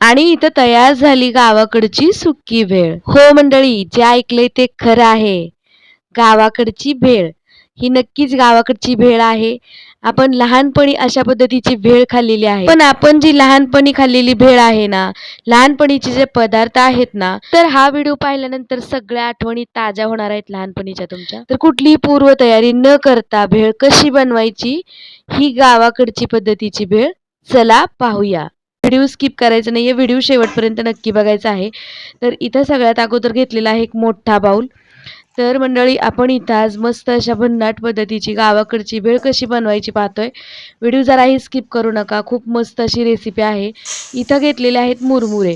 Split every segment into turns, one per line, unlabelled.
आणि इथं तयार झाली गावाकडची सुक्की भेळ. हो मंडळी जे ऐकलंय ते खरं आहे. गावाकडची भेळ. ही नक्कीच गावाकडची भेळ आहे. आपण लहानपणी अशा पद्धतीची भेळ खाल्लेली आहे. पण आपण जी लहानपणी खाल्लेली भेळ आहे ना लहानपणीचे जे पदार्थ आहेत ना तर हा व्हिडिओ पाहिल्यानंतर सगळ्या आठवणी ताज्या होणार आहेत लहानपणीच्या तुमच्या. तर कुठलीही पूर्वतयारी न करता भेळ कशी बनवायची ही गावाकडची पद्धतीची भेळ चला पाहूया. व्हिडिओ स्किप करायचा आहे व्हिडिओ शेवटपर्यंत नक्की बघायचा आहे. तर इथं सगळ्यात अगोदर घेतलेला आहे एक मोठा बाऊल तर मंडळी आपण इथं आज मस्त अशा भन्नाट पद्धतीची गावाकडची भेळ कशी बनवायची पाहतोय. व्हिडिओ जराही स्किप करू नका. खूप मस्त अशी रेसिपी आहे. इथं घेतलेले आहेत मुरमुरे.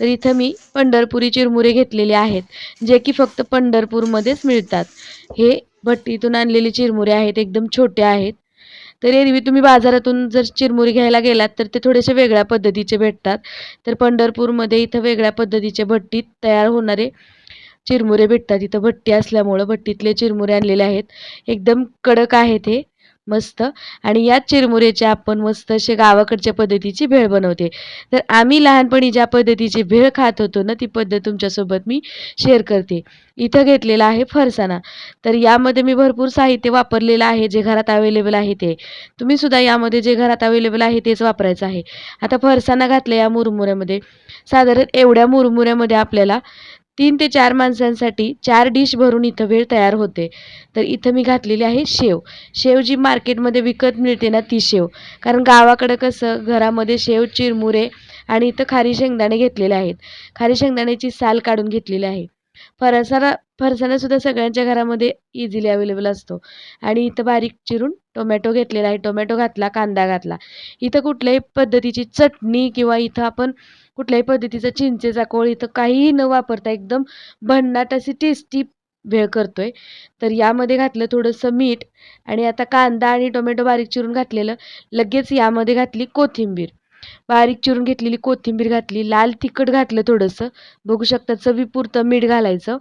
तर इथं मी पंढरपुरी चिरमुरे घेतलेले आहेत जे की फक्त पंढरपूरमध्येच मिळतात. हे भट्टीतून आणलेले चिरमुरे आहेत एकदम छोटे आहेत. तर एरवी तुम्ही बाजारातून जर चिरमुरे घ्यायला गेलात तर ते थोडेसे वेगळ्या पद्धतीचे भेटतात. तर पंढरपूरमध्ये इथं वेगळ्या पद्धतीचे भट्टीत तयार होणारे चिरमुरे भेटतात. इथं भट्टी असल्यामुळं भट्टीतले चिरमुरे आणलेले आहेत. एकदम कडक आहेत हे मस्त. आणि याच चिरमुरेचे आपण मस्त असे गावाकडच्या पद्धतीची भेळ बनवते. तर आम्ही लहानपणी ज्या पद्धतीची भेळ खात होतो ना ती पद्धत तुमच्यासोबत मी शेअर करते. इथं घेतलेला आहे फरसाणा. तर यामध्ये मी भरपूर साहित्य वापरलेलं आहे जे घरात अवेलेबल आहे ते. तुम्ही सुद्धा यामध्ये जे घरात अवेलेबल आहे तेच वापरायचं आहे. आता फरसाणा घातलं या मुरमुऱ्यामध्ये. साधारण एवढ्या मुरमुऱ्यामध्ये आपल्याला तीन ते चार माणसांसाठी चार डिश भरून इथं वेळ तयार होते. तर इथं मी घातलेली आहे शेव. शेव जी मार्केटमध्ये विकत मिळते ना ती शेव. कारण गावाकडं कसं घरामध्ये शेव चिरमुरे आणि इथं खारी शेंगदाणे घेतलेले आहेत. खारी शेंगदाण्याची साल काढून घेतलेली आहे. फरसाणा फरसाणासुद्धा सगळ्यांच्या घरामध्ये इझिली अवेलेबल असतो. आणि इथं बारीक चिरून टोमॅटो घेतलेला आहे. टोमॅटो घातला कांदा घातला. इथं कुठल्याही पद्धतीची चटणी किंवा इथं आपण कुठल्याही पद्धतीचा चिंचेचा कोळ इथं काहीही न वापरता एकदम भन्नाट अशी टेस्टी भेळ करतोय. तर यामध्ये घातलं थोडंसं मीठ आणि आता कांदा आणि टोमॅटो बारीक चिरून घातलेलं. लगेच यामध्ये घातली कोथिंबीर. बारीक चिरून घेतलेली कोथिंबीर घातली लाल तिखट घातलं थोडंसं. बघू शकता चवीपुरतं मीठ घालायचं.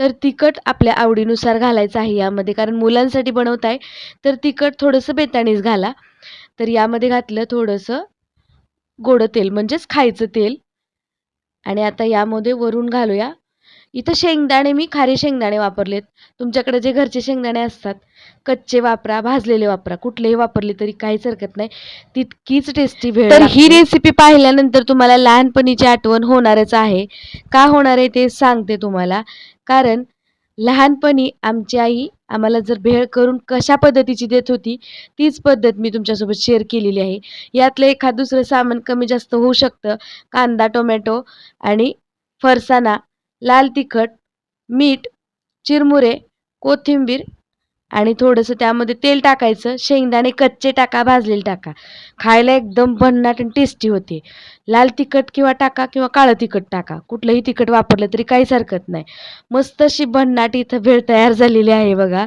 तर तिखट आपल्या आवडीनुसार घालायचं आहे यामध्ये. कारण मुलांसाठी बनवताय तर तिखट थोडंसं बेताणीस घाला. तर यामध्ये घातलं थोडंसं गोडं तेल म्हणजेच खायचं तेल. आणि आता यामध्ये वरून घालूया. इथं शेंगदाणे मी खारे शेंगदाणे वापरलेत. तुमच्याकडे जे घरचे शेंगदाणे असतात कच्चे वापरा भाजलेले वापरा. कुठलेही वापरले तरी काहीच हरकत नाही. तितकीच टेस्टी भेळ तर ही रेसिपी पाहिल्यानंतर तुम्हाला लहानपणीची आठवण होणारच आहे. का होणार आहे ते सांगते तुम्हाला. कारण लहानपणी आमची आई आम्हाला जर भेळ करून कशा पद्धतीची देत होती तीच पद्धत मी तुमच्यासोबत शेअर केलेली आहे. यातलं एखाद दुसरं सामान कमी जास्त होऊ शकतं. कांदा टोमॅटो आणि फरसाणा लाल तिखट मीठ चिरमुरे कोथिंबीर आणि थोडंसं त्यामध्ये तेल टाकायचं शेंगदाणे कच्चे टाका भाजलेले टाका. खायला एकदम भन्नाट आणि टेस्टी होते. लाल तिखट किंवा टाका किंवा काळं तिखट टाका. कुठलंही तिखट वापरलं तरी काहीच हरकत नाही. मस्त अशी भन्नाट इथं भेळ तयार झालेली आहे बघा.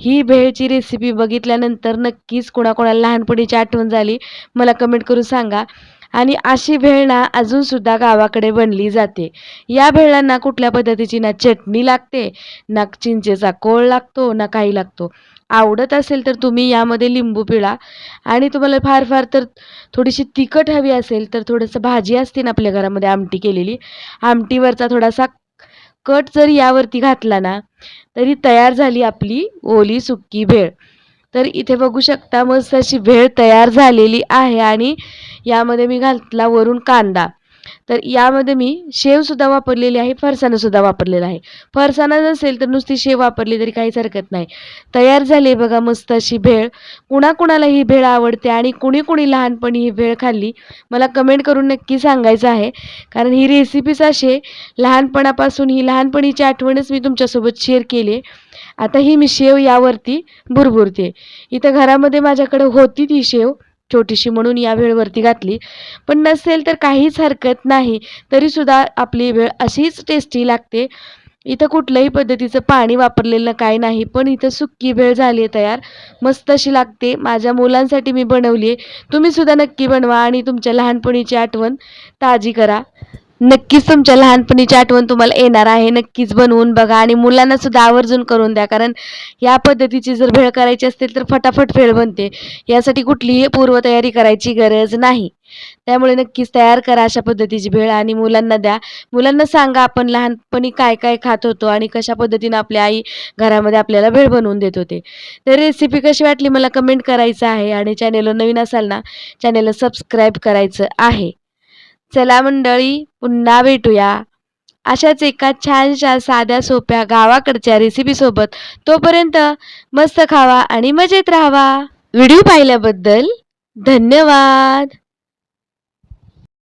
ही भेळची रेसिपी बघितल्यानंतर नक्कीच कोणाकोणाला लहानपणीची आठवण झाली. मला कमेंट करून सांगा. आणि अशी भेळ ना अजूनसुद्धा गावाकडे बनली जाते. या भेळांना कुठल्या पद्धतीची ना चटणी लागते ना चिंचेचा कोळ लागतो ना काही लागतो. आवडत असेल तर तुम्ही यामध्ये लिंबू पिळा. आणि तुम्हाला फार फार तर थोडीशी तिखट हवी असेल तर थोडंसं भाजी असते ना आपल्या घरामध्ये आमटी केलेली. आमटीवरचा थोडासा कट जर यावरती घातला ना तरी तयार झाली आपली ओली सुक्की भेळ. तर इथे बघू शकता मस्त अशी भेळ तयार झालेली आहे आणि यामध्ये मी घातला वरून कांदा. तर यामध्ये मी शेवसुद्धा वापरलेली आहे फरसाणंसुद्धा वापरलेलं आहे. फरसाणा नसेल तर नुसती शेव वापरली तरी काहीच हरकत नाही. तयार झाली बघा मस्त अशी भेळ. कुणाकुणाला ही भेळ आवडते आणि कुणी कुणी लहानपणी ही भेळ खाल्ली मला कमेंट करून नक्की सांगायचं आहे. कारण ही रेसिपीच असे लहानपणापासून ही लहानपणीची आठवणच मी तुमच्यासोबत शेअर केली आहे. आता ही मी शेव यावरती भुरभुरते. इथं घरामध्ये माझ्याकडे होती ती शेव. छोटीशी म्हणून या वेळवरती घातली. पण नसेल तर काहीच हरकत नाही. तरीसुद्धा आपली वेळ अशीच टेस्टी लागते. इथं कुठल्याही पद्धतीचं पाणी वापरलेलं काही नाही. पण इथं सुक्की भेळ झाली आहे तयार. मस्त अशी लागते. माझ्या मुलांसाठी मी बनवली आहे. तुम्हीसुद्धा नक्की बनवा आणि तुमच्या लहानपणीची आठवण ताजी करा. नक्कीच तुमच्या लहानपणीची आठवण तुम्हाला येणार आहे. नक्कीच बनवून बघा आणि मुलांना सुद्धा आवर्जून करून द्या. कारण या पद्धतीची जर भेळ करायची असतील तर फटाफट भेळ बनते. यासाठी कुठलीही पूर्वतयारी करायची गरज नाही. त्यामुळे नक्कीच तयार करा अशा पद्धतीची भेळ आणि मुलांना द्या. मुलांना सांगा आपण लहानपणी काय काय खात होतो आणि कशा पद्धतीनं आपली आई घरामध्ये आपल्याला भेळ बनवून देत होते. तर रेसिपी कशी वाटली मला कमेंट करायचं आहे आणि चॅनेलवर नवीन असाल ना चॅनेलला सबस्क्राईब करायचं आहे. चला मंडळी पुन्हा भेटूया. अशाच एका छानशा साध्या सोप्या गावाकडच्या रेसिपीसोबत तोपर्यंत मस्त खावा आणि मजेत राहावा. व्हिडिओ पाहिल्याबद्दल धन्यवाद.